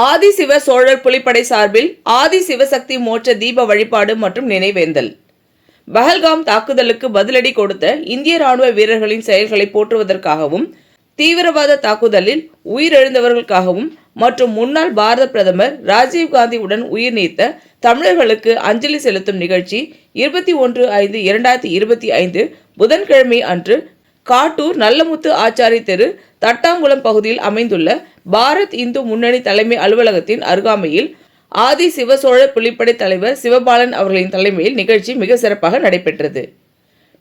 ஆதிசிவ சோழர் புலிப்படை சார்பில் ஆதி சிவசக்தி மோட்ச தீப வழிபாடு மற்றும் நினைவேந்தல். பஹல்காம் தாக்குதலுக்கு பதிலடி கொடுத்த இந்திய ராணுவ வீரர்களின் செயல்களை போற்றுவதற்காகவும் தீவிரவாத தாக்குதலில் உயிரிழந்தவர்களுக்காகவும் மற்றும் முன்னாள் பாரத பிரதமர் ராஜீவ்காந்தியுடன் உயிர் நீத்த தமிழர்களுக்கு அஞ்சலி செலுத்தும் நிகழ்ச்சி இருபத்தி ஒன்று ஐந்து இரண்டாயிரத்தி இருபத்தி ஐந்து புதன்கிழமை அன்று காட்டூர் நல்லமுத்து ஆச்சாரி தெரு தட்டாங்குளம் பகுதியில் அமைந்துள்ள பாரத் இந்து முன்னணி தலைமை அலுவலகத்தின் அருகாமையில் ஆதி சிவசோழ புலிப்படை தலைவர் சிவபாலன் அவர்களின் தலைமையில் நிகழ்ச்சி மிக சிறப்பாக நடைபெற்றது.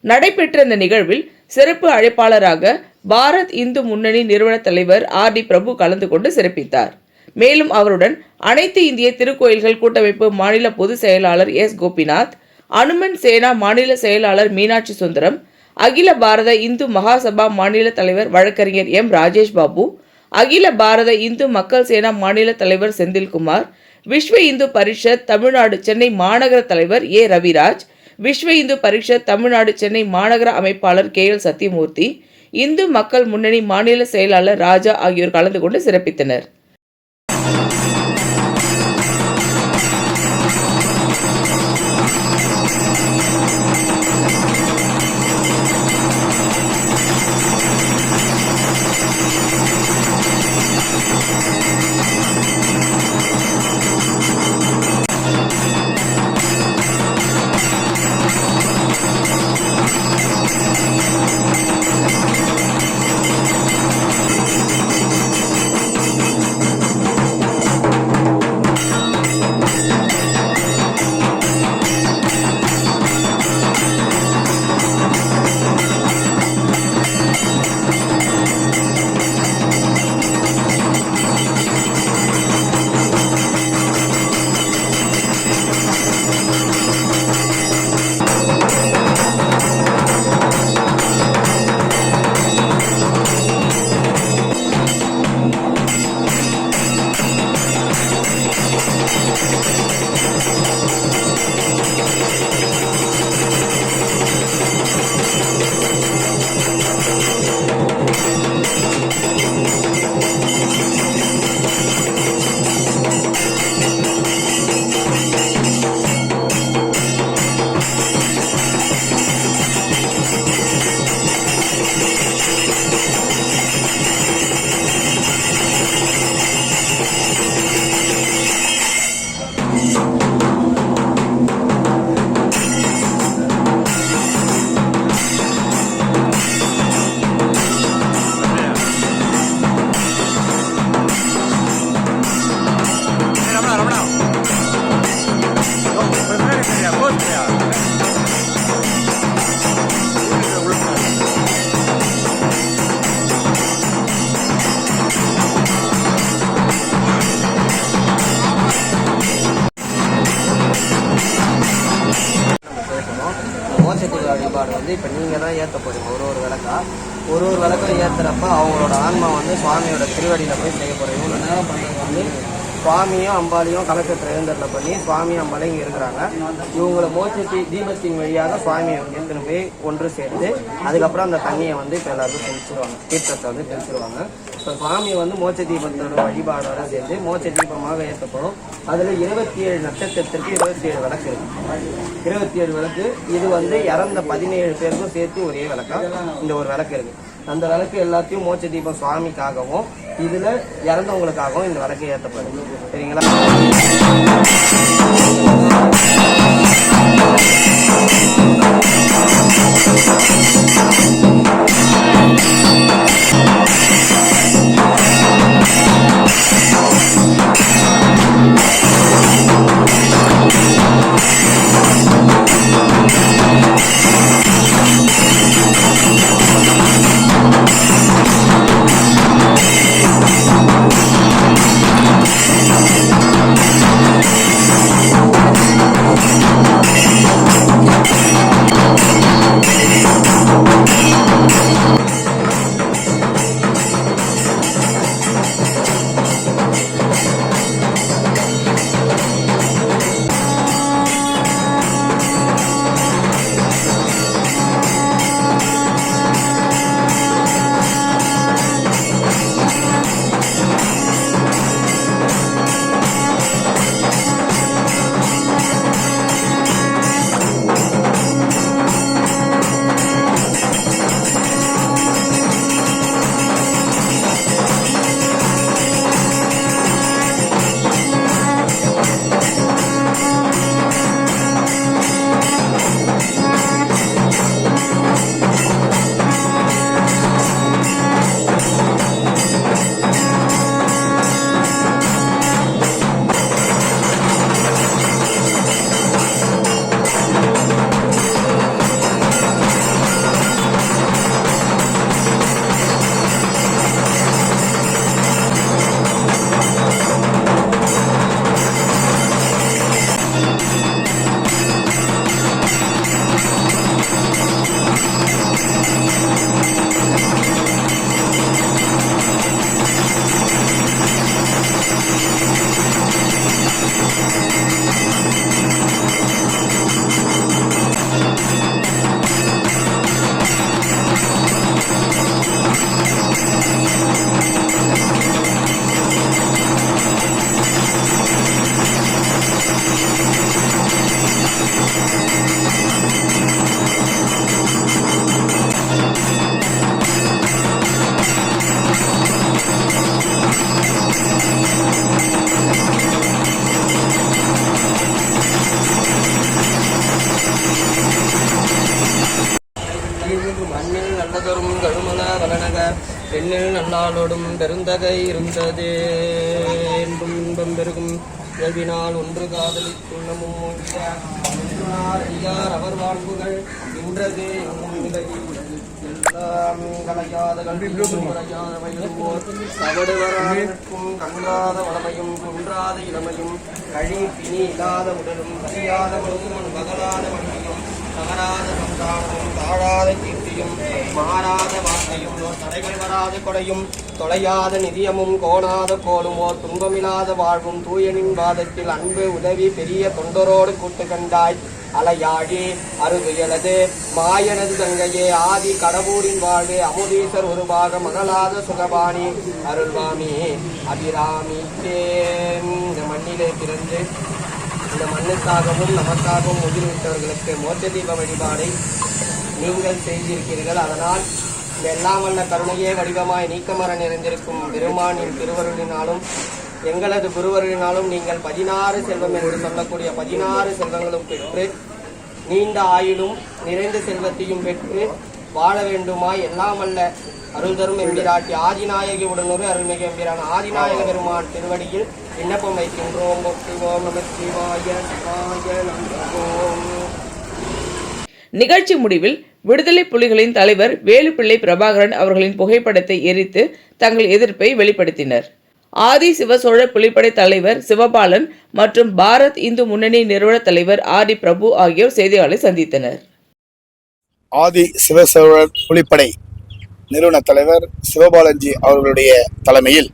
நடைபெற்ற இந்த நிகழ்வில் சிறப்பு அழைப்பாளராக பாரத் இந்து முன்னணி நிறுவன தலைவர் ஆர் டி பிரபு கலந்து கொண்டு சிறப்பித்தார். மேலும் அவருடன் அனைத்து இந்திய திருக்கோயில்கள் கூட்டமைப்பு மாநில பொதுச் செயலாளர் எஸ். கோபிநாத் அனுமன் சேனா மாநில செயலாளர் மீனாட்சி சுந்தரம் அகில பாரத இந்து மகாசபா மாநில தலைவர் வழக்கறிஞர் எம். ராஜேஷ் பாபு அகில பாரத இந்து மக்கள் சேனா மாநில தலைவர் செந்தில்குமார் விஸ்வ இந்து பரிஷத் தமிழ்நாடு சென்னை மாநகர தலைவர் ஏ. ரவிராஜ் விஸ்வ இந்து பரிஷத் தமிழ்நாடு சென்னை மாநகர அமைப்பாளர் கே. எல். சத்தியமூர்த்தி இந்து மக்கள் முன்னணி மாநில செயலாளர் ராஜா ஆகியோர் கலந்து கொண்டு சிறப்பித்தனர். சுவாமியோட திருவடியில் போய் செய்ய போகிறீங்க இவ்வளோ நேரம் பண்ணுறது வந்து சுவாமியும் அம்பாலையும் கலெக்டர் திரையந்தரில் பண்ணி சுவாமியும் அம்பாலையும் இங்கே இருக்கிறாங்க இவங்கள மோட்சத்தி தீபத்தின் வழியாக சுவாமியை எடுத்துன்னு போய் ஒன்று சேர்த்து அதுக்கப்புறம் அந்த தண்ணியை வந்து இப்போ எல்லாருக்கும் தெளிச்சிருவாங்க. தீர்த்தத்தை வந்து தெளிச்சிருவாங்க. இப்போ சுவாமி வந்து மோச்ச தீபத்தோட வழிபாடோட சேர்ந்து மோச்ச தீபமாக ஏற்றப்படும். அதில் இருபத்தி ஏழு நட்சத்திரத்திற்கு இருபத்தி ஏழு விளக்கு இருக்குது இருபத்தி ஏழு விளக்கு. இது வந்து இறந்த பதினேழு பேருக்கும் சேர்த்து ஒரே விளக்கம் இந்த ஒரு விளக்கு இருக்குது அந்த விளக்கு எல்லாத்தையும் மோட்ச தீபம் சுவாமிக்காகவும் இதில் இறந்தவங்களுக்காகவும் இந்த விளக்கு ஏற்றப்படும் சரிங்களா நல்லாளோடும் பெருந்தகை இருந்தது என்பும் இன்பம் பெருகும். இயல்பினால் ஒன்று காதலித்துள்ளமும் அதிகார் அவர் வாழ்வுகள் நின்றது எங்கும் எல்லாம் கலையாத கல்வியும் கலையாத கன்றாத வளமையும் குன்றாத இளமையும் கழி பிணி இல்லாத உடலும் கரியாத மனமும் பகலாத வன்மையும் தவறாத சந்தானமும் தாழாத கீர்த்தியும் மாறாத வார்த்தையும் ஓர் தடைகள் வராத கொடையும் தொலையாத நிதியமும் கோணாத கோலும் ஓர் துன்பமில்லாத வாழ்வும் தூயனின் பாதத்தில் அன்பு உதவி பெரிய தொண்டரோடு கூட்டு கண்டாய் அலையாழி அருதுயலது. மாயனது தங்கையே ஆதி கடவுரின் வாழ்வு அமுதீசர் ஒரு பாகம் மகளாத சுகபாணி அருள்வாமி அபிராமி இந்த மண்ணிலே பிறந்து இந்த மண்ணுக்காகவும் நமக்காகவும் உயிர்விட்டவர்களுக்கு மோட்ச தீப வழிபாடை நீங்கள் செய்திருக்கிறீர்கள். அதனால் இந்த எல்லாம் வல்ல கருணையே வடிவமாய் நீக்கமர நிறைந்திருக்கும் பெருமானின் திருவருளினாலும் எங்களது குருவருளினாலும் நீங்கள் பதினாறு செல்வம் என்று சொல்லக்கூடிய பதினாறு செல்வங்களும் பெற்று நீண்ட ஆயுளும் நிறைந்த செல்வத்தையும் பெற்று வாழ வேண்டுமாய் எல்லாம் வல்ல அருள் தரும் எம்பிராட்டி ஆதிநாயகி உடனொரு அருள்மிகு எம்பிரான் ஆதிநாயக பெருமான் திருவடியில் விண்ணப்பம் வைக்கின்றோம். ஓம் நம சிவாய சிவாய நிகழ்ச்சி முடிவில் விடுதலை புலிகளின் தலைவர் வேலுப்பிள்ளை பிரபாகரன் அவர்களின் புகைப்படத்தை எரித்து தங்கள் எதிர்ப்பை வெளிப்படுத்தினர். ஆதி சிவ சோழ புலிப்படை தலைவர் சிவபாலன் மற்றும் பாரத் இந்து முன்னணி நிறுவன தலைவர் ஆர் டி பிரபு ஆகியோர் செய்தியாளர்களை சந்தித்தனர். ஆதி சிவசோழ புலிப்படை நிறுவன தலைவர் சிவபாலன்ஜி அவர்களுடைய தலைமையில்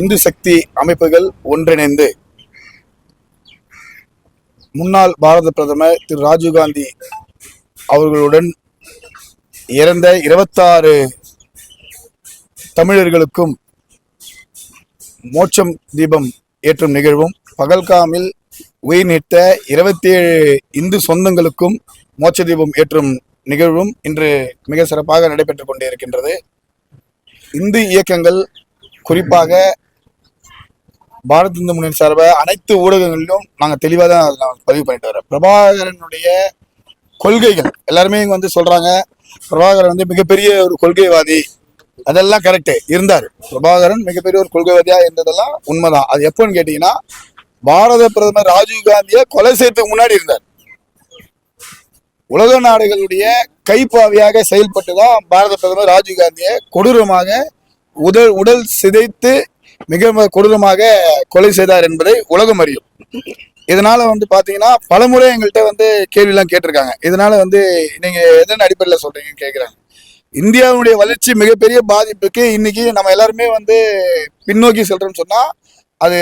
இந்து சக்தி அமைப்புகள் ஒன்றிணைந்து முன்னாள் பாரத பிரதமர் திரு ராஜீவ்காந்தி அவர்களுடன் இறந்த இருபத்தாறு தமிழர்களுக்கும் மோட்சம் தீபம் ஏற்றும் நிகழ்வும் பகல்காமில் உயிர் நீத்த இருபத்தி ஏழு இந்து சொந்தங்களுக்கும் மோட்ச தீபம் ஏற்றும் நிகழ்வும் இன்று மிக சிறப்பாக நடைபெற்றுக் கொண்டே இருக்கின்றது இந்து இயக்கங்கள் குறிப்பாக பாரத் இந்து முன்னணி சார்பாக அனைத்து ஊடகங்களிலும் நாங்கள் தெளிவாக தான் அதை பதிவு பண்ணிட்டு வரோம் பிரபாகரனுடைய கொள்கைகள். எல்லாருமே இங்க வந்து சொல்றாங்க பிரபாகரன் வந்து மிகப்பெரிய ஒரு கொள்கைவாதி. அதெல்லாம் கரெக்டு இருந்தார். பிரபாகரன் மிகப்பெரிய ஒரு கொள்கைவாதியா இருந்ததெல்லாம் உண்மைதான். அது எப்போன்னு கேட்டீங்கன்னா பாரத பிரதமர் ராஜீவ் காந்தியை கொலை செய்யறதுக்கு முன்னாடி இருந்தார். உலக நாடுகளுடைய கைப்பாவியாக செயல்பட்டு தான் பாரத பிரதமர் ராஜீவ் காந்தியை கொடூரமாக உடல் உடல் சிதைத்து மிக கொடூரமாக கொலை செய்தார் என்பதை உலகம் அறியும். இதனால வந்து பாத்தீங்கன்னா பலமுறை எங்கள்கிட்ட வந்து கேள்விலாம் கேட்டிருக்காங்க. இதனால வந்து நீங்க எதன் அடிப்படையில் சொல்றீங்கன்னு கேட்குறாங்க இந்தியாவுடைய வளர்ச்சி மிகப்பெரிய பாதிப்புக்கு இன்னைக்கு நம்ம எல்லாருமே வந்து பின்னோக்கி செல்றோம்னு சொன்னா அது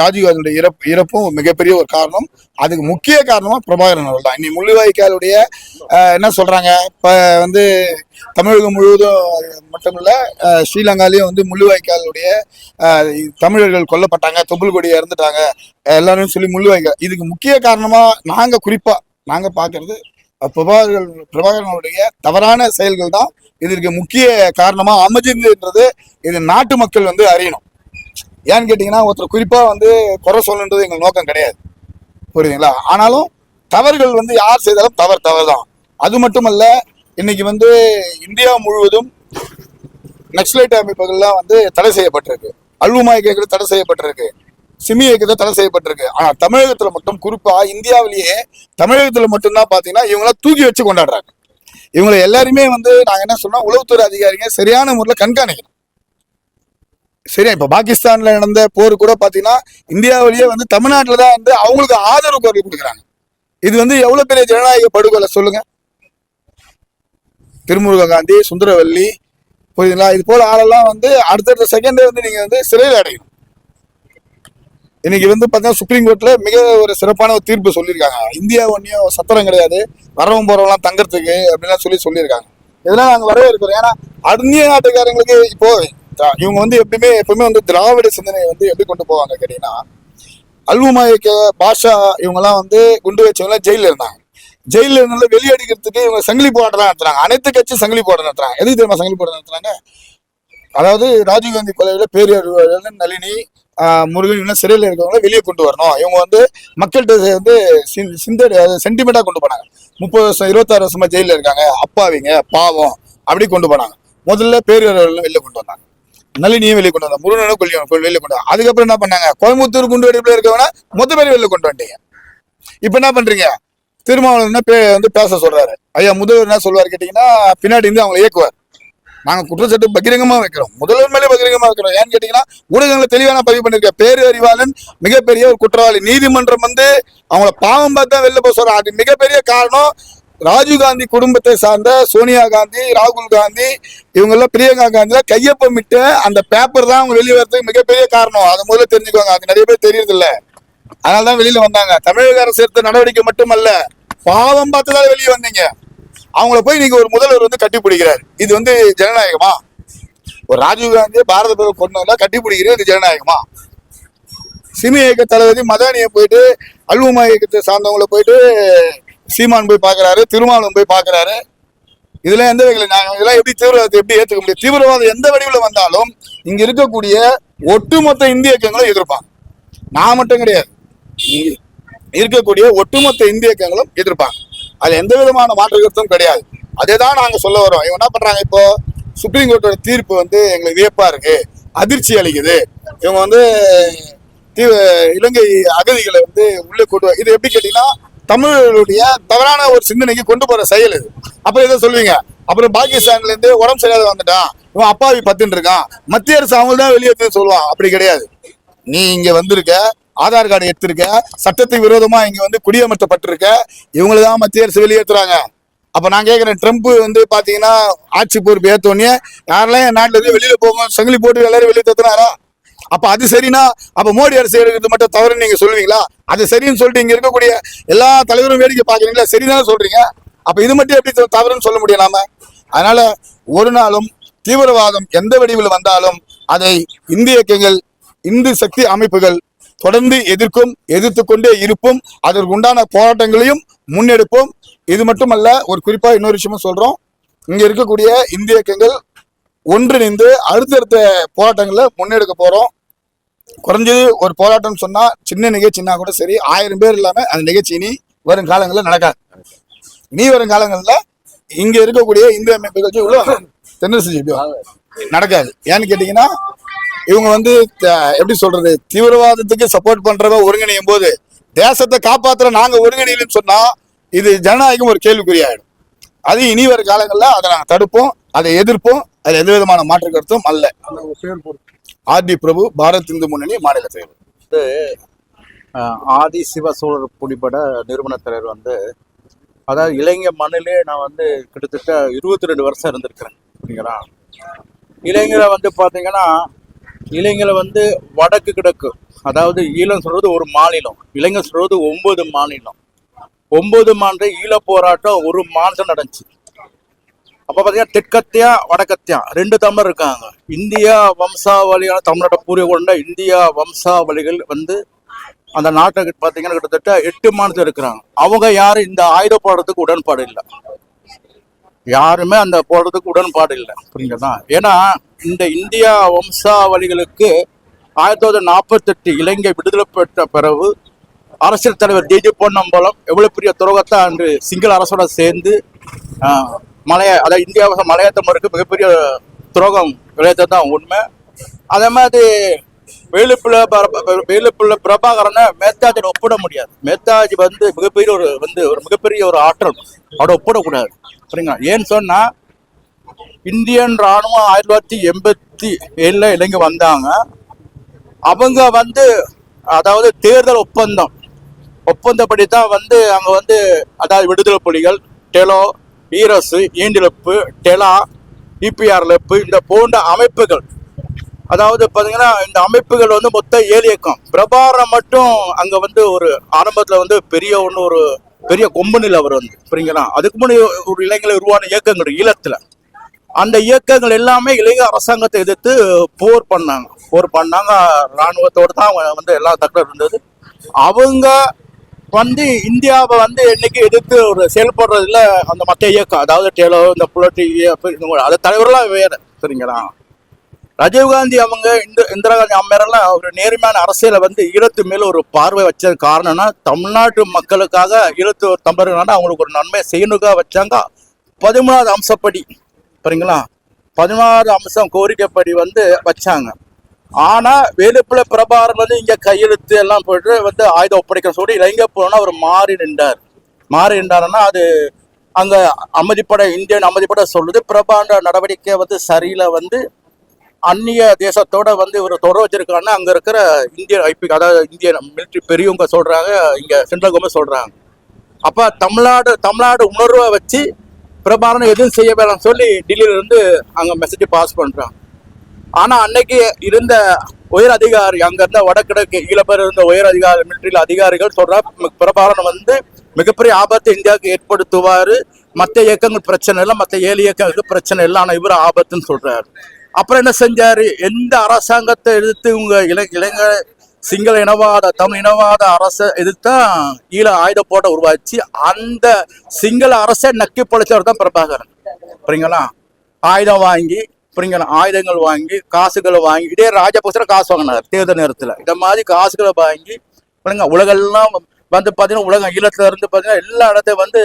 ராஜீவ்காந்தியுடைய இறப்பு இறப்பும் மிகப்பெரிய ஒரு காரணம். அதுக்கு முக்கிய காரணமாக பிரபாகரன் அவர்கள் தான். இன்னைக்கு முள்ளிவாய்க்காலுடைய என்ன சொல்கிறாங்க இப்போ வந்து தமிழகம் முழுவதும் மட்டுமில்ல இல்லை ஸ்ரீலங்காலையும் வந்து முள்ளிவாய்க்காலுடைய தமிழர்கள் கொல்லப்பட்டாங்க தொப்புள் கொடியை இறந்துட்டாங்க எல்லாரும் சொல்லி முள்ளிவாய்க்கால். இதுக்கு முக்கிய காரணமாக நாங்கள் குறிப்பாக நாங்கள் பார்க்கறது பிரபாகரன் பிரபாகரனுடைய தவறான செயல்கள் தான். இதற்கு முக்கிய காரணமாக அமைஞ்சிருந்ததுன்றது இது நாட்டு மக்கள் வந்து அறியணும். ஏன்னு கேட்டிங்கன்னா ஒருத்தர் குறிப்பாக வந்து குறை சொல்லணுன்றது எங்கள் நோக்கம் கிடையாது. புரியுதுங்களா? ஆனாலும் தவறுகள் வந்து யார் செய்தாலும் தவறு தவறு தான் அது மட்டுமல்ல இன்னைக்கு வந்து இந்தியா முழுவதும் நக்சலைட் அமைப்புகள்லாம் வந்து தடை செய்யப்பட்டிருக்கு. அல்வுமா இயக்கங்கள் தடை செய்யப்பட்டிருக்கு. சிமி இயக்கத்தை தடை செய்யப்பட்டிருக்கு. ஆனால் தமிழகத்தில் மட்டும் குறிப்பாக இந்தியாவிலேயே தமிழகத்தில் மட்டும்தான் பார்த்தீங்கன்னா இவங்களாம் தூக்கி வச்சு கொண்டாடுறாங்க. இவங்களை எல்லாருமே வந்து நாங்கள் என்ன சொன்னால் உளவுத்துறை அதிகாரிங்க சரியான முறையில் கண்காணிக்கணும். சரியா இப்போ பாகிஸ்தான்ல நடந்த போர் கூட பார்த்தீங்கன்னா இந்தியாவிலேயே வந்து தமிழ்நாட்டில் தான் வந்து அவங்களுக்கு ஆதரவு குரல் கொடுக்குறாங்க. இது வந்து எவ்வளோ பெரிய ஜனநாயக படுகொலை சொல்லுங்க. திருமுருக காந்தி சுந்தரவல்லி புரியுதுங்களா? இது போல ஆளெல்லாம் வந்து அடுத்தடுத்த செகண்டே வந்து நீங்கள் வந்து சிறையில் அடையும் இன்னைக்கு வந்து பார்த்தீங்கன்னா சுப்ரீம் கோர்ட்டில் மிக ஒரு சிறப்பான ஒரு தீர்ப்பு சொல்லியிருக்காங்க. இந்தியா ஒன்றியும் சத்திரம் கிடையாது. வரவும் போகிறவங்களாம் தங்கறதுக்கு அப்படின்லாம் சொல்லி சொல்லியிருக்காங்க. இதெல்லாம் நாங்கள் வரவேற்கிறோம். ஏன்னா அந்நிய நாட்டுக்காரங்களுக்கு இப்போ இவங்க வந்து எப்பயுமே எப்பவுமே வந்து திராவிட சிந்தனையை வந்து எப்படி கொண்டு போவாங்க கேட்டீங்கன்னா அல்வுமாய்க்க பாஷா இவங்கெல்லாம் வந்து குண்டு வச்சவங்களாம் ஜெயில இருந்தாங்க. ஜெயில இருந்தால வெளியடிக்கிறதுக்கு இவங்க சங்கிலி போராட்டம் நடத்துறாங்க. அனைத்து கட்சி சங்கிலி போராட்டம் நடத்துறாங்க. எதுக்கு தெரியுமா சங்கிலி போராட்டம் நடத்துறாங்க? அதாவது ராஜீவ்காந்தி கொலையில பேரியார் நளினி முருகன் சிறையில் இருக்கவங்கள வெளியே கொண்டு வரணும். இவங்க வந்து மக்கள்கிட்ட வந்து சிந்த சென்டிமெண்ட்டாக கொண்டு போனாங்க. முப்பது வருஷம் இருபத்தாறு வருஷமா ஜெயிலில் இருக்காங்க. அப்பாவிங்க பாவம் அப்படி கொண்டு போனாங்க. முதல்ல பேரறிவாளன் வெளியே கொண்டு வந்தாங்க. நளினியும் வெளியே கொண்டு வந்தாங்க முருகனும் கொல்லி வெளியே கொண்டு வந்தாங்க அதுக்கப்புறம் என்ன பண்ணாங்க? கோயம்புத்தூர் குண்டு வெடிப்புல இருக்கவன? மொத்த பேர் வெளியே கொண்டு வந்துட்டீங்க. இப்ப என்ன பண்றீங்க? திருமாவளவன் பே- வந்து பேச சொல்றாரு. ஐயா முதல்வர் என்ன சொல்வார் கேட்டீங்கன்னா பின்னாடி இருந்து அவங்களை இயக்குவார். நாங்க குற்றச்சாட்டு பகிரங்கமா வைக்கிறோம். முதல்வர் மேலே பகிரங்கமா வைக்கிறோம். ஏன்னு கேட்டீங்கன்னா ஊடகங்களை தெளிவான பதிவு பண்ணிருக்க பேரறிவாளன் மிகப்பெரிய ஒரு குற்றவாளி. நீதிமன்றம் வந்து அவங்கள பாவம் பார்த்தா வெளில போக சொல்றாங்க அது மிகப்பெரிய காரணம். ராஜீவ்காந்தி குடும்பத்தை சார்ந்த சோனியா காந்தி ராகுல் காந்தி இவங்கெல்லாம் பிரியங்கா காந்தி கையொப்பமிட்டு அந்த பேப்பர் தான் அவங்க வெளியே வரதுக்கு மிகப்பெரிய காரணம். அது முதல்ல தெரிஞ்சுக்கோங்க. அது நிறைய பேர் தெரியறது இல்ல அதனால தான் வெளியில வந்தாங்க. தமிழக அரசு எடுத்த நடவடிக்கை மட்டுமல்ல பாவம் பார்த்துதான் வெளியே வந்தீங்க. அவங்கள போய் நீங்க ஒரு முதல்வர் வந்து கட்டி பிடிக்கிறார் இது வந்து ஜனநாயகமா? ஒரு ராஜீவ்காந்தியை பாரத பிரதமர் கொண்டு வந்தா கட்டி பிடிக்கிறது இது ஜனநாயகமா? சிமி இயக்க தளபதி மதானியை போயிட்டு அல்வமா இயக்கத்தை சார்ந்தவங்கள போயிட்டு சீமான் போய் பார்க்கறாரு திருமாவளவன் போய் பார்க்கறாரு. இதெல்லாம் எந்த வகையில் நாங்கள் இதெல்லாம் எப்படி தீவிரவாதத்தை எப்படி ஏற்றுக்க முடியும்? தீவிரவாதம் எந்த வடிவில் வந்தாலும் இங்கே இருக்கக்கூடிய ஒட்டுமொத்த இந்திய இயக்கங்களும் எதிர்ப்பாங்க நான் மட்டும் கிடையாது. இருக்கக்கூடிய ஒட்டுமொத்த இந்திய இயக்கங்களும் எதிர்ப்பாங்க அது எந்த விதமான மாற்று கருத்தும் கிடையாது. அதே தான் நாங்கள் சொல்ல வரோம். இவங்க என்ன பண்ணுறாங்க இப்போ? சுப்ரீம் கோர்ட்டோட தீர்ப்பு வந்து எங்களுக்கு வியப்பாக இருக்கு. அதிர்ச்சி அளிக்குது. இவங்க வந்து தீ- இலங்கை அகதிகளை வந்து உள்ளே கொண்டு இது எப்படி கேட்டிங்கன்னா தமிழர்களுடைய தவறான ஒரு சிந்தனைக்கு கொண்டு போற செயல் இது. அப்புறம் எதை சொல்லுவீங்க அப்புறம் பாகிஸ்தான்ல இருந்து உடம்பு சரியாத வந்துட்டான். இவன் அப்பாவி பத்துன்னு இருக்கான். மத்திய அரசு அவங்க தான் வெளியே சொல்லுவான். அப்படி கிடையாது. நீ இங்க வந்திருக்க ஆதார் கார்டு எடுத்திருக்க சட்டத்துக்கு விரோதமா இங்க வந்து குடியமர்த்தப்பட்டிருக்க இவங்களை தான் மத்திய அரசு வெளியேற்றுறாங்க அப்ப நான் கேட்கிறேன் ட்ரம்ப் வந்து பாத்தீங்கன்னா ஆட்சி பொறுப்பு ஏத்தோடனே யாரெல்லாம் என் நாட்டுல இருந்து வெளியில போகும் சங்கிலி போட்டு எல்லாரும் வெளியே தத்துனாரா? அப்ப அது சரினா அப்ப மோடி அரசு எடுக்கிறது மட்டும் தவறுன்னு நீங்க சொல்லுவீங்களா? அது சரின்னு சொல்லிட்டு இங்க இருக்கக்கூடிய எல்லா தலைவரும் வேடிக்கை பாக்குறீங்களா சரிதானே சொல்றீங்க. அப்ப இது மட்டும் எப்படி தவறுன்னு சொல்ல முடியும் நாம? அதனால ஒரு நாளும் தீவிரவாதம் எந்த வடிவில் வந்தாலும் அதை இந்திய இயக்கங்கள் இந்து சக்தி அமைப்புகள் தொடர்ந்து எதிர்க்கும் எதிர்த்து கொண்டே இருப்போம் அதற்கு உண்டான போராட்டங்களையும் முன்னெடுப்போம். இது மட்டுமல்ல ஒரு குறிப்பா இன்னொரு விஷயமும் சொல்றோம். இங்க இருக்கக்கூடிய இந்திய இயக்கங்கள் ஒன்றிணைந்து அடுத்தடுத்த போராட்டங்களை முன்னெடுக்க போறோம். குறைஞ்சது ஒரு போராட்டம் சொன்னா சின்ன நிகழ்ச்சின்னா கூட சரி ஆயிரம் பேர் இல்லாம அந்த நிகழ்ச்சி இனி வரும் காலங்களில் நடக்காது. இனி வரும் காலங்களில் இங்க இருக்கக்கூடிய இந்திய அமைப்புகள் உள்ள தென்னரசு ஜிபி நடக்காது. ஏன்னு கேட்டீங்கன்னா இவங்க வந்து எப்படி சொல்றது தீவிரவாதத்துக்கு சப்போர்ட் பண்றவ ஒருங்கிணையும் போது தேசத்தை காப்பாத்துற நாங்க ஒருங்கிணைன்னு சொன்னா இது ஜனநாயகம் ஒரு கேள்விக்குறியாயிடும். அது இனி வர காலங்களில் அதை நாங்கள் தடுப்போம் அதை எதிர்ப்போம் அதில் எந்த விதமான மாற்று கருத்தும் அல்ல. ஆர்டி பிரபு பாரத் இந்து முன்னணி மாநில தலைவர். வந்து ஆதி சிவ சோழர் நிறுவன தலைவர் வந்து அதாவது இளைஞ மண்ணிலே நான் வந்து கிட்டத்தட்ட இருபத்தி ரெண்டு வருஷம் இருந்திருக்கிறேன் சரிங்களா இளைஞரை வந்து பார்த்தீங்கன்னா இளைஞரை வந்து வடக்கு கிழக்கு அதாவது ஈழம் சொல்றது ஒரு மாநிலம் இளைஞர் சொல்றது ஒன்பது மாநிலம். ஒன்பது மாநில ஈழ போராட்டம் ஒரு மாதம் நடந்துச்சு. அப்போ பார்த்தீங்கன்னா தெற்கத்தியா வடக்கத்தியா ரெண்டு தமிழர் இருக்காங்க. இந்தியா வம்சாவளியான தமிழோட பூர்வ கொண்ட இந்தியா வம்சாவளிகள் வந்து அந்த நாட்டை பார்த்தீங்கன்னா கிட்டத்தட்ட எட்டு மாநிலத்தில் இருக்கிறாங்க. அவங்க யாரும் இந்த ஆயுத போடுறதுக்கு உடன்பாடு இல்லை. யாருமே அந்த போடுறதுக்கு உடன்பாடு இல்லை. புரியுங்களா ஏன்னா இந்த இந்தியா வம்சாவளிகளுக்கு ஆயிரத்தி தொள்ளாயிரத்தி நாற்பத்தெட்டு இலங்கை விடுதலை பெற்ற பிறகு அரசியல் தலைவர் டிஜி பொன்னம்பலம் எவ்வளவு பெரிய துரோகத்தை அன்று சிங்கள அரசோட சேர்ந்து மலைய அதாவது இந்தியா மலையாத்தமருக்கு மிகப்பெரிய துரோகம் விளையாட்டது தான் உண்மை. அதே மாதிரி வேலுப்புள்ள பர- பிரபாகரனை மேத்தாஜி ஒப்பிட முடியாது. மேத்தாஜி வந்து மிகப்பெரிய ஒரு வந்து ஒரு மிகப்பெரிய ஒரு ஆற்றல். அவட ஒப்பிடக்கூடாது. சரிங்களா? ஏன்னு சொன்னா இந்தியன் ராணுவம் ஆயிரத்தி தொள்ளாயிரத்தி எண்பத்தி ஏழுல இலங்கை வந்தாங்க. அவங்க வந்து அதாவது தேர்தல் ஒப்பந்தம். ஒப்பந்தப்படி தான் வந்து அங்க வந்து அதாவது விடுதலை புலிகள் டெலோ ஈரசு ஈண்டிலப்பு டெலா இபிஆர்லப்பு இந்த போன்ற அமைப்புகள். அதாவது பார்த்தீங்கன்னா இந்த அமைப்புகள் வந்து மொத்த ஏழு இயக்கம். பிரபாரம் மட்டும் அங்கே வந்து ஒரு ஆரம்பத்தில் வந்து பெரிய ஒன்று ஒரு பெரிய கொம்பனில் அவர் வந்து புரியுங்களா? அதுக்கு முன்னாடி ஒரு இளைஞர்களை உருவான இயக்கங்கள் ஈழத்தில். அந்த இயக்கங்கள் எல்லாமே இளைய அரசாங்கத்தை எதிர்த்து போர் பண்ணாங்க. போர் பண்ணாங்க ராணுவத்தோடு தான் அவங்க வந்து எல்லா தக்கம் இருந்தது. அவங்க வந்து இந்தியாவை வந்து என்னைக்கு எதிர்த்து ஒரு செயல்படுறதுல அந்த மற்ற இயக்கம் அதாவது டேலோ இந்த புலட்டி அது தலைவரெல்லாம் வேற சரிங்களா? ராஜீவ்காந்தி அவங்க இந்த இந்திரா காந்தி அம்மையாரெல்லாம் ஒரு நேர்மையான அரசியலை வந்து ஈழத்து மேல ஒரு பார்வை வச்சது காரணம்னா தமிழ்நாட்டு மக்களுக்காக ஈழத்து தமிழர்கள் தமிழர்களான அவங்களுக்கு ஒரு நன்மை செய்யணுக்காக வச்சாங்க பதிமூணாவது அம்சப்படி சரிங்களா? பதினாறு அம்சம் கோரிக்கைப்படி வந்து வச்சாங்க. ஆனா வேலுப்பிள்ளை பிரபாரம் வந்து இங்க கையெழுத்து எல்லாம் போயிட்டு வந்து ஆயுதம் ஒப்படைக்க சொல்லி இலங்கை போனா அவர் மாறி நின்றார். மாறி நின்றாருன்னா அது அங்க அமைதிப்படை இந்தியன் அமைதிப்படை சொல்லுது. பிரபாண்ட நடவடிக்கை வந்து சரியில்லை வந்து அந்நிய தேசத்தோட வந்து இவர் தொடர் வச்சிருக்காருன்னா அங்க இருக்கிற இந்திய ஐபி அதாவது இந்திய மிலிட்ரி பெரியவங்க சொல்றாங்க இங்க சென்ட்ரல் கவர்மெண்ட் சொல்றாங்க. அப்ப தமிழ்நாடு தமிழ்நாடு உணர்வை வச்சு பிரபாகரன் எதுவும் செய்ய வேணாம்னு சொல்லி டெல்லியில இருந்து அங்க மெசேஜ் பாஸ் பண்றாங்க ஆனா அன்னைக்கு இருந்த உயர் அதிகாரி அங்க இருந்த வடகிழக்கு ஈழப்பேர் இருந்த உயர் அதிகாரி மிலிட்டரியில் அதிகாரிகள் சொல்ற மி- வந்து மிகப்பெரிய ஆபத்தை இந்தியாவுக்கு ஏற்படுத்துவாரு. மற்ற இயக்கங்கள் பிரச்சனை இல்லை மற்ற ஏழு இயக்கங்களுக்கு பிரச்சனை இல்லை ஆனா இவர் ஆபத்துன்னு சொல்றாரு. அப்புறம் என்ன செஞ்சாரு? எந்த அரசாங்கத்தை எதிர்த்து உங்க இளை இளைஞர் சிங்கள இனவாத தமிழ் இனவாத அரசை எதிர்த்தா ஈழ ஆயுத போட்ட உருவாச்சு. அந்த சிங்கள அரசை நக்கி பொழைச்சவர் தான் பிரபாகரன். புரியுங்களா? ஆயுதம் வாங்கி அப்படிங்கிற ஆயுதங்கள் வாங்கி காசுகளை வாங்கி இதே ராஜபக்சர காசு வாங்கினார் தேர்தல் நேரத்தில். இந்த மாதிரி காசுகளை வாங்கி புரியுங்க உலகெல்லாம் வந்து பார்த்தீங்கன்னா உலகம் ஈழத்துல இருந்து பார்த்தீங்கன்னா எல்லா இடத்தையும் வந்து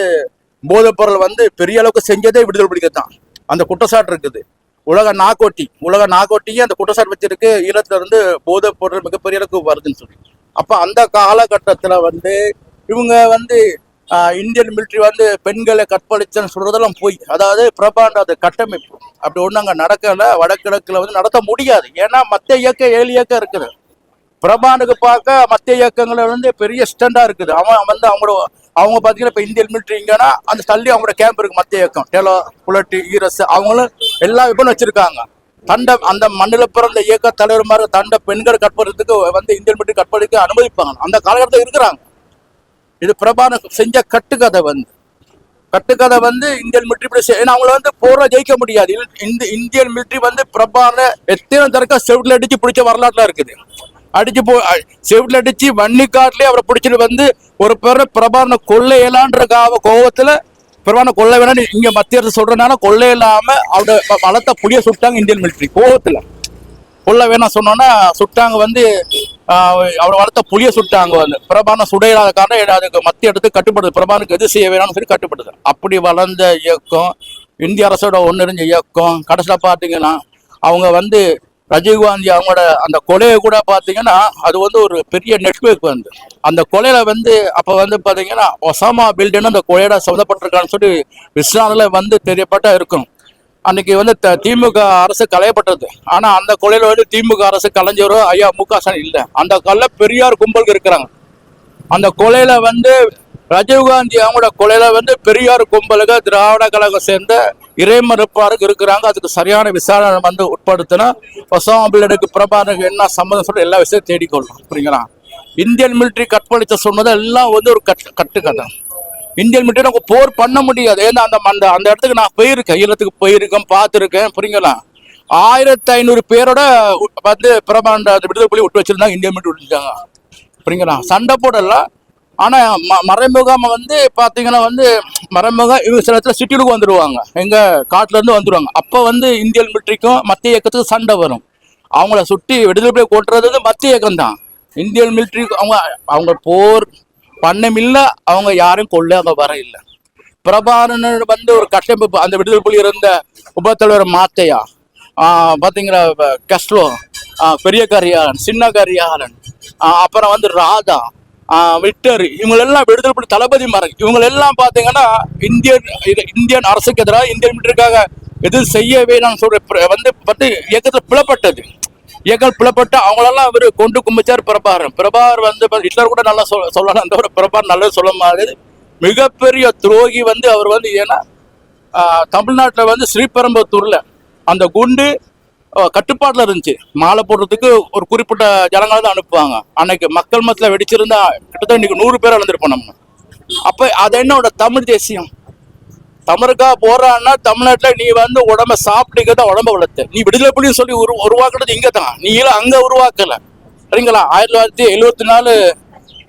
போதைப் பொருள் வந்து பெரிய அளவுக்கு செஞ்சதே விடுதலை பிடிக்கத்தான் அந்த குற்றச்சாட்டு இருக்குது. உலக நாக்கோட்டி உலக நாகோட்டியே அந்த குற்றச்சாட்டு வச்சிருக்கு. ஈழத்துல இருந்து போதைப் பொருள் மிகப்பெரிய அளவுக்கு வருதுன்னு சொல்லி. அப்ப அந்த காலகட்டத்துல வந்து இவங்க வந்து இந்தியன் மிலிட்ரி வந்து பெண்களை கற்பழிச்சன்னு சொல்றதெல்லாம் போய். அதாவது பிரபாண்ட அது கட்டமைப்பு. அப்படி ஒன்றும் அங்கே நடக்கல. வடகிழக்கில் வந்து நடத்த முடியாது. ஏன்னா மத்திய இயக்கம் ஏழு இயக்கம் இருக்குது. பிரபாண்டுக்கு பார்க்க மத்திய இயக்கங்களை வந்து பெரிய ஸ்டண்டாக இருக்குது. அவன் வந்து அவங்களோட அவங்க பார்த்தீங்கன்னா இப்போ இந்தியன் மிலிட்ரி இங்கன்னா அந்த தள்ளி அவங்களோட கேம்ப் இருக்குது மத்திய இயக்கம். டெலோ புலட்டி ஈரஸ் அவங்களும் எல்லா வெப்பனும் வச்சுருக்காங்க. தண்டை அந்த மண்ணில் பிறந்த இயக்க தலைவர் மாதிரி தண்டை பெண்கள் கற்படுறதுக்கு வந்து இந்தியன் மிலிட்ரி கற்பழிக்க அனுமதிப்பாங்க. அந்த காலகட்டத்தில் இருக்கிறாங்க. இது பிரபான செஞ்ச கட்டுக்கதை வந்து. கட்டுக்கதை வந்து இந்தியன் மிலிட்ரி இப்படி ஏன்னா அவங்கள வந்து போற ஜெயிக்க முடியாது. இந்த இந்தியன் மிலிட்ரி வந்து பிரபான எத்தனை தரக்கா செவிட்டில் அடிச்சு பிடிச்ச வரலாற்றுலாம் இருக்குது. அடிச்சு போ அ- செவிட்டில் அடிச்சு வன்னிக்காட்டிலே அவரை பிடிச்சிட்டு வந்து ஒரு பேரை பிரபான கொள்ளையலான்ற காவ கோவத்தில் பிரபான கொள்ளை வேணாம்னு இங்கே மத்திய அரசு சொல்கிறனால கொள்ளையில்லாமல் இல்லாம அவரோட பலத்தை புளிய சுட்டாங்க இந்தியன் மிலிட்ரி கோவத்தில். கொள்ள வேணாம் சொன்னோன்னா சுட்டாங்க வந்து அவரை அவர் வளர்த்த புளிய சுட்டாங்க வந்து. பிரபான சுடையில்லாத காரணம் அதுக்கு மத்திய இடத்துக்கு கட்டுப்படுது. பிரபானுக்கு எது செய்ய வேணாம்னு சொல்லி கட்டுப்படுது. அப்படி வளர்ந்த இயக்கம் இந்திய அரசோட ஒன்றிணைஞ்ச இயக்கம் கடைசியில் பார்த்தீங்கன்னா அவங்க வந்து ரஜீவ்காந்தி அவங்களோட அந்த கொலையை கூட பார்த்தீங்கன்னா அது வந்து ஒரு பெரிய நெட்வொர்க் வந்து. அந்த கொலையில வந்து அப்போ வந்து பார்த்தீங்கன்னா ஒசாமா பில்டன் அந்த கொலையோட சம்மந்தப்பட்டிருக்கான்னு சொல்லி விசாரணையில் வந்து தெரியப்பட்ட இருக்கும். அன்னைக்கு வந்து த- திமுக அரசு களையப்பட்டது. ஆனா அந்த கொலையில வந்து திமுக அரசு கலைஞரோ ஐயா மு க ஸ்டாலின் இல்ல. அந்த கொலை பெரியார் கும்பல் இருக்கிறாங்க. அந்த கொலையில வந்து ராஜீவ்காந்தி அவங்களோட கொலையில வந்து பெரியார் கும்பலுக்கு திராவிட கழகம் சேர்ந்த இறைமறுப்பாருக்கு இருக்கிறாங்க. அதுக்கு சரியான விசாரணை வந்து உட்படுத்தினா ஒசாமா பிள்ளனுக்கு பிரபாகரனுக்கு என்ன சம்மந்தம் சொல்லி எல்லா விஷயத்தையும் தேடிக்கொள்ளும் புரியுங்களா? இந்தியன் மிலிட்ரி கற்பழித்த சொன்னது எல்லாம் வந்து ஒரு கட்டு கட்டுக்கதை. இந்தியன் மிலிட்டரி அவங்க போர் பண்ண முடியாது. ஏன்னா அந்த அந்த அந்த இடத்துக்கு நான் போயிருக்கேன். ஈழத்துக்கு போயிருக்கேன் பார்த்துருக்கேன். புரியுங்களா? ஆயிரத்தி ஐநூறு பேரோட வந்து பிரபாண்ட அந்த விடுதலை புலி விட்டு வச்சிருந்தாங்க. இந்தியன் மிலிட்டரி விட்டுட்டாங்க. புரியுங்களா? சண்டை போடல. ஆனால் ம மறைமுகமா வந்து பார்த்தீங்கன்னா வந்து மறைமுகம் இவங்க சில இடத்துல சிட்டிலுக்கு வந்துடுவாங்க எங்கள் காட்டிலேருந்து வந்துடுவாங்க அப்போ வந்து இந்தியன் மிலிட்டரிக்கும் மத்திய இயக்கத்துக்கும் சண்டை வரும். அவங்கள சுட்டி விடுதலை புலி கொட்டுறது வந்து மத்திய இயக்கம் தான் இந்தியன் மிலிட்டரி அவங்க அவங்க போர் பண்ணமில்ல அவங்க யாரும் கொள்ள அங்க வர இல்லை. பிரபாகரன் வந்து ஒரு கட்டமைப்பு அந்த விடுதலை புலி இருந்த உபத்தலைவர் மாத்தையா ஆஹ் பாத்தீங்களா கஸ்லோ பெரிய கரியாளன் சின்ன கரியாளன் அப்புறம் வந்து ராதா விக்டர் இவங்களெல்லாம் விடுதலை புலி தளபதி மரன் இவங்களெல்லாம் பார்த்தீங்கன்னா இந்தியன் இது- இந்தியன் அரசுக்கு எதிராக இந்தியன் மீட்டருக்காக எதுவும் செய்யவே நான் சொல்ற வந்து பட்டு இயக்கத்தில் பிளப்பட்டது. இயக்கம் புலப்பட்டு அவங்களெல்லாம் அவர் கொண்டு கும்பிச்சார் பிரபாகரன். பிரபாகர் வந்து ஹிட்லர் கூட நல்லா சொல்ல சொல்லலாம். அந்த பிரபாகர் நல்லது சொல்ல மாதிரி மிகப்பெரிய துரோகி வந்து அவர் வந்து ஏன்னா தமிழ்நாட்டில் வந்து ஸ்ரீபெரும்புத்தூர்ல அந்த குண்டு கட்டுப்பாட்டில் இருந்துச்சு. மாலை போடுறதுக்கு ஒரு குறிப்பிட்ட ஜனங்களை தான் அனுப்புவாங்க. அன்னைக்கு மக்கள் மத்தியில் வெடிச்சிருந்தா கிட்டத்தட்ட இன்னைக்கு நூறு பேர் இழந்திருப்போம் நம்ம. அப்போ அது என்னோட தமிழ் தேசியம்? தமிழுக்காக போறான்னா தமிழ்நாட்டில் நீ வந்து உடம்ப சாப்பிட்டுக்க தான் உடம்ப வளர்த்து. நீ விடுதலை புலின்னு சொல்லி உரு உருவாக்குறது இங்க தான் நீ எல்லாம் அங்க உருவாக்கல. சரிங்களா? ஆயிரத்தி தொள்ளாயிரத்தி எழுபத்தி நாலு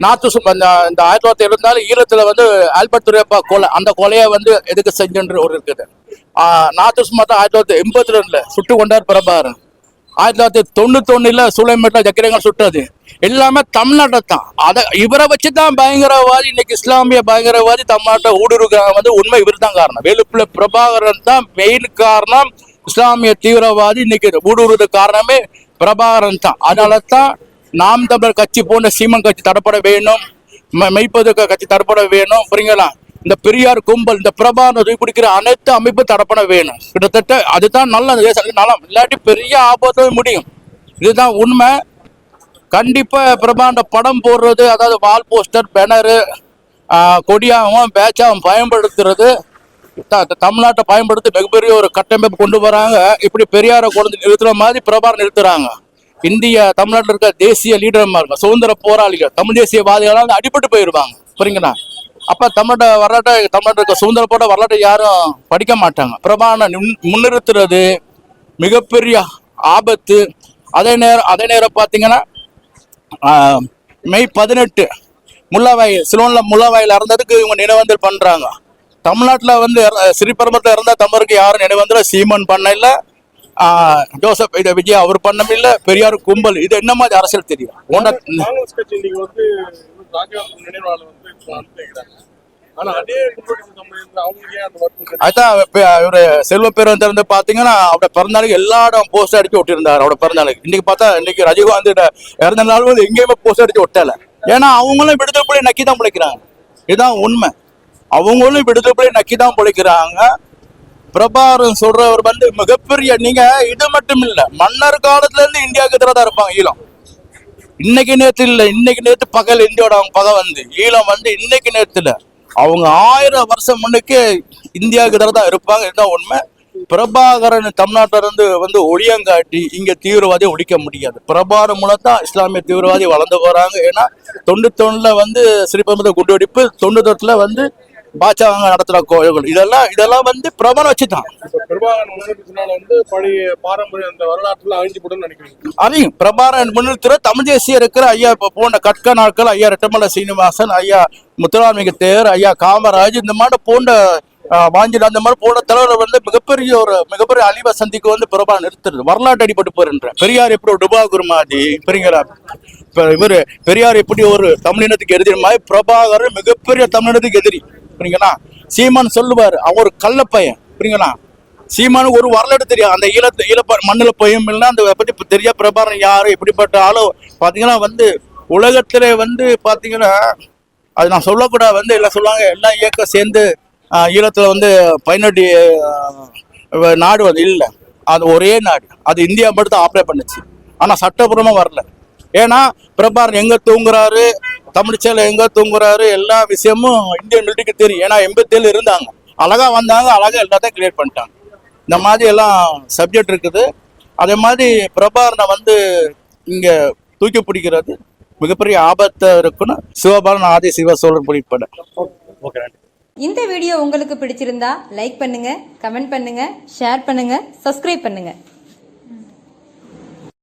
நாத்து சு- அந்த இந்த ஆயிரத்தி தொள்ளாயிரத்தி எழுபத்தி நாலு ஈழத்துல வந்து ஆல்பர்ட் துரையப்பா கொலை அந்த கொலையை வந்து எதுக்கு செஞ்சுன்ற ஒரு இருக்குது. நாத்து சும்மா தான் ஆயிரத்தி தொள்ளாயிரத்தி எண்பத்தி ரெண்டுல சுட்டு கொண்டார் பிரபாரன் ஆயிரத்தி தொள்ளாயிரத்தி தொண்ணூத்தொன்னுல சூளைமேட்டில் ஜக்கிரங்கள் சுட்டது. எல்லாமே தமிழ்நாட்டை தான். அதை இவரை வச்சு தான் பயங்கரவாதி இன்னைக்கு இஸ்லாமிய பயங்கரவாதி தமிழ்நாட்டை ஊடுருவ வந்து உண்மை இவர் தான் காரணம். வெளுப்புல பிரபாகரன் தான் மெயின் காரணம். இஸ்லாமிய தீவிரவாதி இன்னைக்கு ஊடுருவது காரணமே பிரபாகரன் தான். அதனால தான் நாம் தமிழர் கட்சி போன்ற சீமன் கட்சி தடப்பட வேணும். ம- மெய்ப்பது கட்சி தடப்பட வேணும். புரியுங்களா இந்த பெரியார் கும்பல் இந்த பிரபாகரன் பிடிக்கிற அனைத்து அமைப்பு தடப்பட வேணும். கிட்டத்தட்ட அதுதான் நல்ல தேசத்துக்கு நலம் இல்லாட்டி பெரிய ஆபத்து முடியும். இதுதான் உண்மை. கண்டிப்பா பிரபாண்ட படம் போடுறது அதாவது வால் போஸ்டர் பேனரு கொடியாகவும் பேச்சாகவும் பயன்படுத்துறது. தமிழ்நாட்டை பயன்படுத்தி மிகப்பெரிய ஒரு கட்டமைப்பு கொண்டு வராங்க. இப்படி பெரியாரை கொண்டு நிறுத்துற மாதிரி பிரபாரம் நிறுத்துறாங்க. இந்திய தமிழ்நாட்டில் இருக்க தேசிய லீடர்மா இருக்க சுதந்திர போராளிகள் தமிழ் தேசியவாதிகளால் அடிபட்டு போயிருவாங்க. புரியுங்களா? அப்ப தமிழ்நாட்டை வரலாற்றை தமிழ்நாட்டில் இருக்க சுதந்திர போட வரலாற்றை யாரும் படிக்க மாட்டாங்க. பிரபான முன்னிறுத்துறது மிகப்பெரிய ஆபத்து. அதே நேரம் அதே நேரம் பார்த்தீங்கன்னா மே பதினெட்டு முள்ளவாயில் சிலோனில் முள்ளவாயில் இறந்ததுக்கு இவங்க நினைவந்தல் பண்றாங்க. தமிழ்நாட்டில் வந்து ஸ்ரீபெரும்புரத்தில் இறந்த தமிழருக்கு யாரும் நினைவந்தல். சீமன் பண்ண இல்ல. ஜோசப் இது விஜய் அவர் பண்ணவும் இல்ல. பெரியார் கும்பல். இது என்ன மாதிரி அரசியல் தெரியும்? உன்ன- காங்கிரஸ் வந்து வந்து அனுப்பிக்கிறாங்க இவரு செல்வ வந்து பாத்தீங்கன்னா அவரோட பிறந்தாளுக்கு எல்லா இடம் போஸ்ட் அடிச்சு ஒட்டியிருந்தாரு அவரோட பிறந்தநாளுக்கு. இன்னைக்கு பார்த்தா இன்னைக்கு ரஜினிகாந்த் இறந்த நாள் வந்து எங்கேயுமே போஸ்ட் அடிச்சு ஒட்டல. ஏன்னா அவங்களும் விடுதலை புலி நக்கி தான் பிழைக்கிறாங்க. இதுதான் உண்மை. அவங்களும் விடுதலை புலி நக்கி தான் பிழைக்கிறாங்க. பிரபாரம் சொல்றவர் வந்து மிகப்பெரிய நீங்க இது மட்டும் இல்ல மன்னர் காலத்துல இருந்து இந்தியாவுக்கு எதிராக தான் இருப்பாங்க ஈழம். இன்னைக்கு நேத்து இல்ல இன்னைக்கு நேத்து பகல் இந்தியோட அவங்க பகை வந்து ஈழம் வந்து இன்னைக்கு நேரத்தில் அவங்க ஆயிரம் வருஷம் முன்னுக்கு இந்தியாவுக்கு எதிராக தான் இருப்பாங்க இதுதான் உண்மை? பிரபாகரன் தமிழ்நாட்டில இருந்து வந்து ஒளியங்காட்டி இங்க தீவிரவாதியை ஒழிக்க முடியாது. பிரபாகரன் மூலம் தான் இஸ்லாமிய தீவிரவாதி வளர்ந்து போறாங்க. ஏன்னா தொண்ணூத்தொன்னுல வந்து ஸ்ரீபெரும்புதூர் குண்டுவெடிப்பு தொண்ணூத்தொட்டுல வந்து பாஜக நடத்துற கோயில்கள். இதெல்லாம் இதெல்லாம் வந்து பிரபலம் வச்சுதான். அதையும் பிரபாரன் முன்னிறுத்துற தமிழ் தேசிய இருக்கிற ஐயா இப்போ போன கட்க நாட்கள் ஐயா ரெட்டமலை சீனிவாசன் ஐயா முத்துராமிக தேர் ஐயா காமராஜ் இந்த மாதிரி போன்ற வாஞ்சில் அந்த மாதிரி போன்ற தலைவர் வந்து மிகப்பெரிய ஒரு மிகப்பெரிய அழிவை சந்திக்கு வந்து பிரபா நிறுத்துறது வரலாற்று அடிபட்டு போயிருன்ற பெரியார் எப்படி ஒரு டுபா குருமாதி பெரியங்களா? இப்ப இவரு பெரியார் எப்படி ஒரு தமிழினத்துக்கு எதிரி மாதிரி பிரபாகரன் மிகப்பெரிய தமிழினத்துக்கு எதிரி. புரியுங்களா சீமான் சொல்லுவார் அவர் கள்ள பையன் புரியுங்களா சீமானு ஒரு வரலாறு தெரியும். அந்த ஈழத்து ஈழப்ப மண்ணில் போயும் இல்லைன்னா அந்த பற்றி தெரியா தெரிய பிரபாரம் யார் எப்படிப்பட்ட ஆளோ பார்த்தீங்கன்னா வந்து உலகத்திலே வந்து பார்த்தீங்கன்னா அது நான் சொல்லக்கூடாது வந்து எல்லாம் சொல்லுவாங்க எல்லா இயக்கம் சேர்ந்து ஈழத்தில் வந்து பதினெட்டு நாடு வந்து இல்லை. அது ஒரே நாடு. அது இந்தியா மட்டும் தான் ஆப்ரேட் பண்ணுச்சு. ஆனால் சட்டப்பூர்வமா வரல. ஏன்னா பிரபாரன் எங்கே தூங்குறாரு? தமிழ்ச்சேல எங்க தூங்குறாரு? எல்லா விஷயமும் இந்தியன் மிலிட்டரிக்கு தெரியும். ஏன்னா எண்பத்தேழு இருந்தாங்க. அழகா வந்தாங்க. அழகா எல்லாத்தையும் கிளியர் பண்ணிட்டாங்க. இந்த மாதிரி எல்லாம் சப்ஜெக்ட் இருக்குது. அதே மாதிரி பிரபாரனை வந்து இங்க தூக்கி பிடிக்கிறது மிகப்பெரிய ஆபத்தை இருக்குன்னு சிவபாலன் ஆதி சிவ ஓகே நன்றி. இந்த வீடியோ உங்களுக்கு பிடிச்சிருந்தா லைக் பண்ணுங்க கமெண்ட் பண்ணுங்க ஷேர் பண்ணுங்க சப்ஸ்கிரைப் பண்ணுங்க.